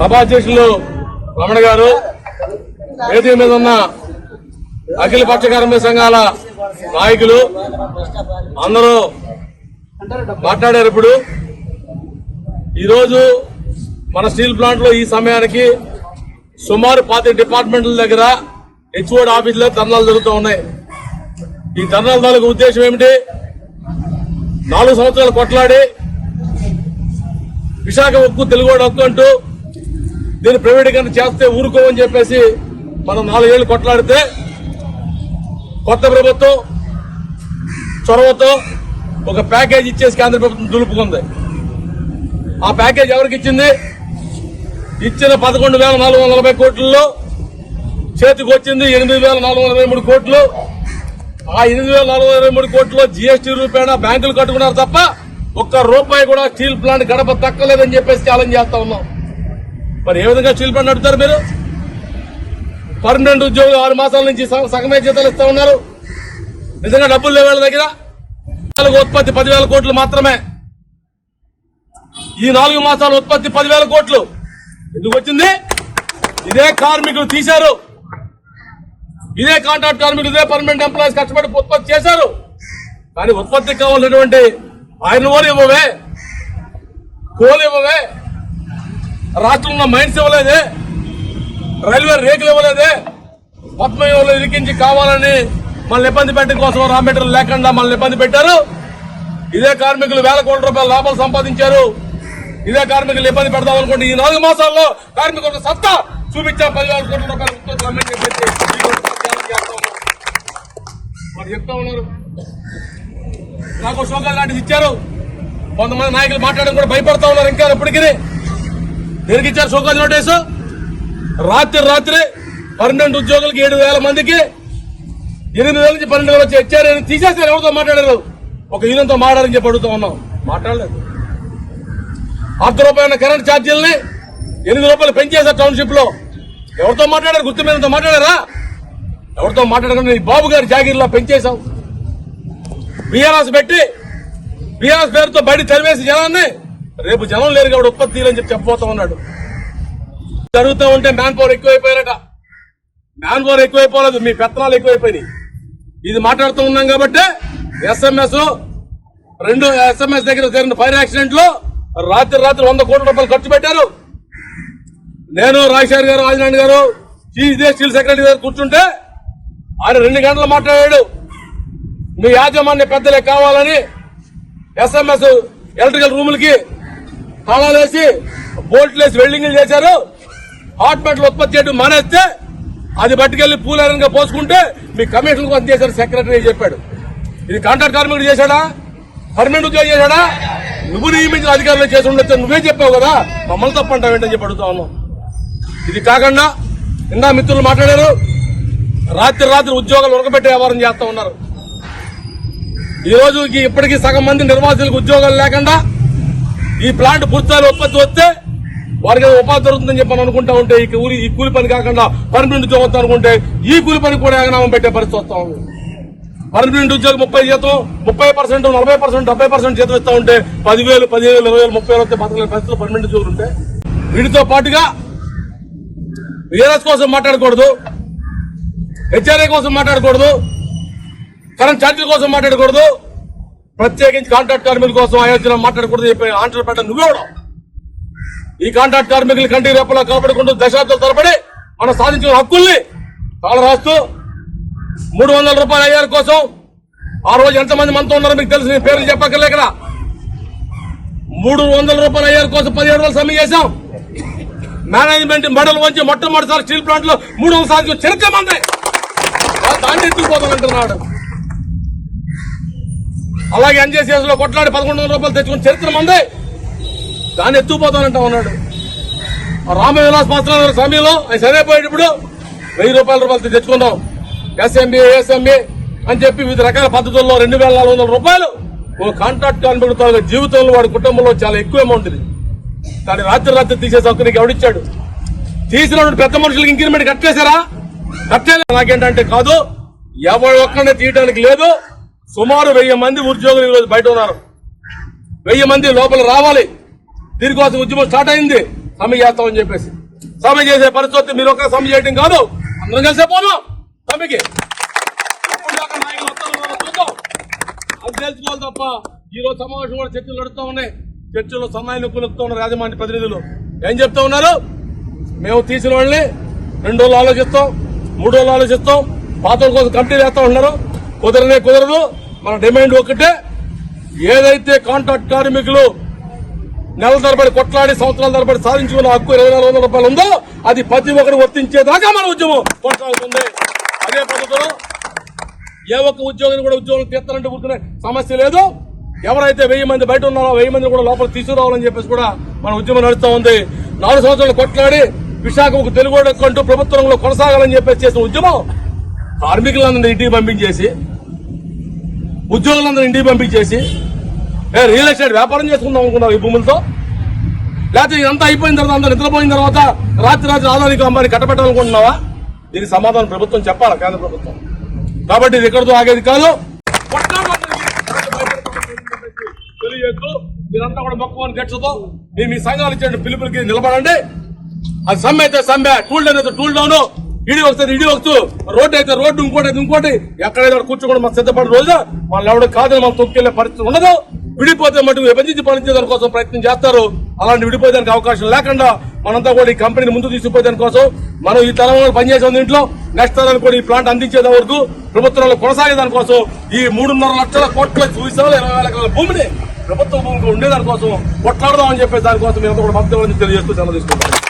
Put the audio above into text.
సభాధ్యక్షులు రమణ గారు వేదిక మీద ఉన్న అఖిల పక్ష కార్మిక సంఘాల నాయకులు అందరూ మాట్లాడారు ఇప్పుడు. ఈరోజు మన స్టీల్ ప్లాంట్లో ఈ సమయానికి సుమారు పాతి డిపార్ట్మెంట్ల దగ్గర హెచ్ఓడి ఆఫీసులో ధర్నాలు జరుగుతూ ఉన్నాయి. ఈ ధర్నాల తాలూకు ఉద్దేశం ఏమిటి? నాలుగు సంవత్సరాలు కొట్లాడి విశాఖ ఉక్కు తెలుగువాడు హక్కు అంటూ దీన్ని ప్రైవేటీకరణ చేస్తే ఊరుకోమని చెప్పేసి మనం నాలుగేళ్ళు కొట్లాడితే కొత్త ప్రభుత్వం చొరవతో ఒక ప్యాకేజ్ ఇచ్చేసి కేంద్ర ప్రభుత్వం దులుపుకుంది. ఆ ప్యాకేజ్ ఎవరికి ఇచ్చింది? ఇచ్చిన పదకొండు వేల నాలుగు వందల నలభై కోట్లలో చేతికి వచ్చింది ఎనిమిది వేల నాలుగు వందల ఇరవై మూడు కోట్లు. ఆ ఎనిమిది వేల నాలుగు వందల ఇరవై మూడు కోట్లు జీఎస్టీ రూపేణా బ్యాంకులు కట్టుకున్నారు తప్ప ఒక్క రూపాయి కూడా స్టీల్ ప్లాంట్ గడప తక్కలేదని చెప్పేసి ఛాలెంజ్ చేస్తా ఉన్నాం. మరి ఏ విధంగా స్టీల్ ప్లాంట్ నడుపుతారు మీరు? పర్మనెంట్ ఉద్యోగులు ఆరు మాసాల నుంచి సగమే జీతాలు ఇస్తా ఉన్నారు. నిజంగా డబ్బులు లేవు వాళ్ళ దగ్గర? నాలుగు ఉత్పత్తి పదివేల కోట్లు మాత్రమే. ఈ నాలుగు మాసాల ఉత్పత్తి పదివేల కోట్లు. ఎందుకు వచ్చింది? ఇదే కార్మికులు తీశారు. ఇదే కాంట్రాక్ట్ కార్మికులు ఇదే పర్మనెంట్ ఎంప్లాయీస్ కష్టపడి ఉత్పత్తి చేశారు. కానీ ఉత్పత్తికి కావాల్సినటువంటి ఆయన కూడా ఇవ్వవే. కోలు ఇవ్వవే. రాష్ట్రంలో మైన్స్ ఇవ్వలేదే రైల్వే రేకులు ఇవ్వలేదే పద్మవ్యూహంలో ఇరికించి కావాలని మనల్ని ఇబ్బంది పెట్టడం కోసం రా లేకుండా మనల్ని ఇబ్బంది పెట్టారు. ఇదే కార్మికులు వేల కోట్ల రూపాయల లాభాలు సంపాదించారు. ఇదే కార్మికులు ఇబ్బంది పెడదాం అనుకోండి ఈ నాలుగు మాసాల్లో కార్మికుల సత్తా చూపించా పదివేల కోట్ల రూపాయల మరి చెప్తా ఉన్నారు. నాకు షోకాలు లాంటిది ఇచ్చారు. కొంతమంది నాయకులు మాట్లాడడం కూడా భయపడతా ఉన్నారు. ఇంకా ఇప్పటికీ దేనికి ఇచ్చారు షోకాజ్ నోటీసు. రాత్రి రాత్రి పన్నెండు ఉద్యోగులకి ఏడు వేల మందికి ఎనిమిది వేల నుంచి పన్నెండు వేల వచ్చి హెచ్ఆర్ తీసేసారు ఎవరితో మాట్లాడారు? ఒక యూనియన్తో మాట్లాడని చెప్పి అడుగుతా ఉన్నాం. మాట్లాడలేదు. అర్ధ రూపాయల కరెంట్ ఛార్జీలని ఎనిమిది రూపాయలు పెంచేశారు టౌన్షిప్లో. ఎవరితో మాట్లాడారు? గుర్తు మీద మాట్లాడారా? ఎవరితో మాట్లాడకుండా నీ బాబు గారి జాగీర్లో పెంచేశావు. బీఆర్ఎస్ పెట్టి బీఆర్ఎస్ పేరుతో బయట తరివేసి జనాన్ని రేపు జనం లేరు కాబట్టి ఉత్పత్తి తీయాలని చెప్పి చెప్పబోతా ఉన్నాడు. జరుగుతూ ఉంటే మ్యాన్ పవర్ ఎక్కువైపోయారట. మ్యాన్ పవర్ ఎక్కువైపోలేదు మీ పెత్తనాలు ఎక్కువైపోయినాయి. ఇది మాట్లాడుతూ ఉన్నాం కాబట్టి ఎస్ఎంఎస్ రెండు ఎస్ఎంఎస్ దగ్గర జరిగిన ఫైర్ యాక్సిడెంట్లో రాత్రి రాత్రి వంద కోట్ల రూపాయలు ఖర్చు పెట్టారు. నేను రాజశేఖర్ గారు రాజనారాయణ గారు ఈ- ఇదే స్టీల్ సెక్రటరీ గారు కూర్చుంటే ఆయన రెండు గంటలు మాట్లాడాడు. మీ యాజమాన్య పెద్దలే కావాలని ఎస్ఎంఎస్ ఎలక్ట్రికల్ రూములకి తాళాలు వేసి బోల్ట్లు వేసి వెల్డింగ్లు చేశారు. హాట్ మెటల్ ఉత్పత్తి చేయడం మానేస్తే అది పట్టుకెళ్ళి పూలేరంగా పోసుకుంటే మీ కమిషన్ కోసం చేశారు సెక్రటరీ చెప్పాడు. ఇది కాంట్రాక్ట్ కార్మికుడు చేశాడా? పర్మనెంట్ ఉద్యోగం చేశాడా? నువ్వు నియమించిన అధికారులు చేసి ఉండొచ్చు నువ్వే చెప్పావు కదా. మమ్మల్ని తప్పంటావు ఏంటని చెప్పి అడుగుతా ఉన్నాం ఇది కాకుండా ఇందా మిత్రులు మాట్లాడారు. రాత్రి రాత్రి ఉద్యోగాలు ఉరకబెట్టే వ్యవహారం చేస్తా ఉన్నారు. ఈ రోజుకి ఇప్పటికీ సగం మంది నిర్వాసితులకు ఉద్యోగాలు లేకుండా ఈ ప్లాంట్ పూర్తిస్థాయిలో ఉత్పత్తి వస్తే వారికి ఉపాధి దొరుకుతుందని చెప్పి అనుకుంటా ఉంటే ఈ కూలి ఈ కూలి పని కాకుండా పర్మనెంట్ ఉద్యోగం అనుకుంటే ఈ కూలి పని కూడా ఏకనామం పెట్టే పరిస్థితి వస్తా ఉంది. పర్మనెంట్ ఉద్యోగం ముప్పై జీతం ముప్పై పర్సెంట్ నలభై పర్సెంట్ డెబ్బై పర్సెంట్ జీతం ఇస్తా ఉంటే పదివేలు పదివేలు ఇరవై వేలు ముప్పై వేలు వస్తే బతకలేని పరిస్థితులు పర్మనెంట్ ఉద్యోగులు ఉంటే వీటితో పాటుగా వీరస్ కోసం మాట్లాడకూడదు హెచ్ఆర్ఏ కోసం మాట్లాడకూడదు కరెంట్ ఛార్జీల కోసం మాట్లాడకూడదు ప్రత్యేకించి కాంట్రాక్ట్ కార్మికుల కోసం అయోధ్యలో మాట్లాడకూడదు చెప్పి ఆంటలు పెట్ట నువ్వే కూడా ఈ కాంట్రాక్ట్ కార్మికులు కంటి రేపలా కాపాడుకుంటూ దశాబ్దాల తరబడి మనం సాధించిన హక్కుల్ని తాళ రాస్తూ మూడు వందల రూపాయల అయ్యారు కోసం ఆ రోజు ఎంతమంది మనతో ఉన్నారో మీకు తెలుసు నేను పేర్లు చెప్పక్కర్లే మూడు వందల రూపాయల అయ్యారు కోసం పదిహేడు వందలు సమ్మె చేశాం. మేనేజ్మెంట్ మెడల్ వంచి మొట్టమొదటిసారి స్టీల్ ప్లాంట్లో మూడు వందల సాధించిన చరిత్ర మంది. దాన్ని ఎత్తుకుపోతానంటున్నాడు అలాగే ఎన్జేసీఎస్లో కొట్లాడి పదకొండు వందల రూపాయలు తెచ్చుకున్న చరిత్ర మంది. దాన్ని ఎత్తుకుపోతానంటా ఉన్నాడు ఆ రామ విలాస్ మాత్రం సమయంలో ఆయన సరైపోయేటప్పుడు వెయ్యి రూపాయల రూపాయలు తెచ్చుకుందాం. ఎస్ఎంబి ఎస్ఎంబి అని చెప్పి వివిధ రకాల పద్ధతుల్లో రెండు వేల నాలుగు వందల రూపాయలు ఓ కాంట్రాక్ట్ కార్మికుడు జీవితంలో వాడి కుటుంబంలో చాలా ఎక్కువ అమౌంట్ ఇది కానీ రాత్రి రాత్రి తీసే సౌకర్యం ఎవడిచ్చాడు తీసినప్పుడు పెద్ద మనుషులకి ఇంక్రిమెంట్ కట్టేశారా? కట్టేది నాకేంటంటే కాదు ఎవరి ఒక్కడే తీయడానికి లేదు. సుమారు వెయ్యి మంది ఉద్యోగులు ఈరోజు బయట ఉన్నారు. వెయ్యి మంది లోపల రావాలి. దీనికోసం ఉద్యమం స్టార్ట్ అయింది. సమ్మె చేస్తామని చెప్పేసి. సమ్మె చేసే పరిస్థితి మీరు ఒక సమ్మె చేయడం కాదు. అందరం కలిసే పోదాం. సమ్మెకి. అది తెలుసుకోవాలి తప్ప ఈ రోజు సమావేశం కూడా చర్చలు నడుస్తూ ఉన్నాయి. చర్చలో సన్నాయి నొక్కులు ఉన్నారు రాజమండ్రి ప్రతినిధులు. ఏం చెప్తా ఉన్నారు? మేము తీసిన వాళ్ళని రెండు రోజులు ఆలోచిస్తాం మూడు రోజులు ఆలోచిస్తాం పాత కోసం కమిటీ వేస్తూ ఉన్నారు. కుదరనే కుదరదు. మన డిమాండ్ ఒకటే. ఏదైతే కాంట్రాక్ట్ కార్మికులు నెల తరబడి కొట్లాడి సంవత్సరాల తరబడి సాధించుకున్న హక్కు ఇరవై నాలుగు వందల రూపాయలు ఉందో అది ప్రతి ఒక్కరు వర్తించేదాకా మన ఉద్యమం కొనసాగుతుంది. అదే పద్ధతిలో ఏ ఒక్క ఉద్యోగిని కూడా ఉద్యోగం తీస్తారంటే కూర్చునే సమస్య లేదు. ఎవరైతే వెయ్యి మంది బయట ఉన్నారో వెయ్యి మంది కూడా లోపల తీసుకురావాలని చెప్పేసి కూడా మన ఉద్యమం నడుస్తూ ఉంది. నాలుగు సంవత్సరాలు కొట్లాడి విశాఖకు తెలుగు అంటూ ప్రభుత్వంలో కొనసాగాలని చెప్పేసి చేసిన ఉద్యమం కార్మికులందరినీ ఇంటికి పంపించేసి ఉద్యోగులందరూ ఇంటికి పంపించేసి ఏ రియల్ ఎస్టేట్ వ్యాపారం చేసుకుందాం అనుకున్నావు ఈ భూములతో? లేకపోతే ఇదంతా అయిపోయిన తర్వాత అందరూ నిద్రపోయిన తర్వాత రాత్రి రాత్రి ఆదానికి అమ్మాయిని కట్టబెట్టాలనుకుంటున్నావా? దీనికి సమాధానం ప్రభుత్వం చెప్పాలి కేంద్ర ప్రభుత్వం. కాబట్టి ఇది ఎక్కడితో ఆగేది కాదు. తెలియదు మీరంతా కూడా మొక్కమని అని మీ మీ సంఘాలు ఇచ్చే పిలుపులకి నిలబడండి. అది సమ్మె అయితే సమ్మె టూల్ డౌన్ అయితే టూల్ డౌన్ ఇడి వస్తుంది ఇడి వస్తూ రోడ్డు అయితే రోడ్డు ఇంకోటి ఇంకోటి. ఎక్కడైతే కూర్చోకుండా మనం సిద్ధపడిన రోజు వాళ్ళు ఎవడు కాదని మనం తొక్కెళ్ళే పరిస్థితి ఉండదు. విడిపోతే మటుకు విభజించి పనిచేయడం కోసం ప్రయత్నం చేస్తారు. అలాంటి విడిపోయేదానికి అవకాశం లేకుండా మనంతా కూడా ఈ కంపెనీని ముందు తీసుకుపోయేదాని కోసం మనం ఈ తరంలో పనిచేసే ఇంట్లో నెక్స్ట్ తరానికి కూడా ఈ ప్లాంట్ అందించేది వరకు ప్రభుత్వంలో కొనసాగేదాని కోసం ఈ మూడున్నర లక్షల కోట్ల చూసాలు ఇరవై వేల ఎకరాల భూమిని ప్రభుత్వ భూమికి ఉండేదాని కోసం కొట్లాడదామని చెప్పేసి దానికోసం మేము కూడా మద్దతు తెలియజేస్తూ సెలవు తీసుకుంటాం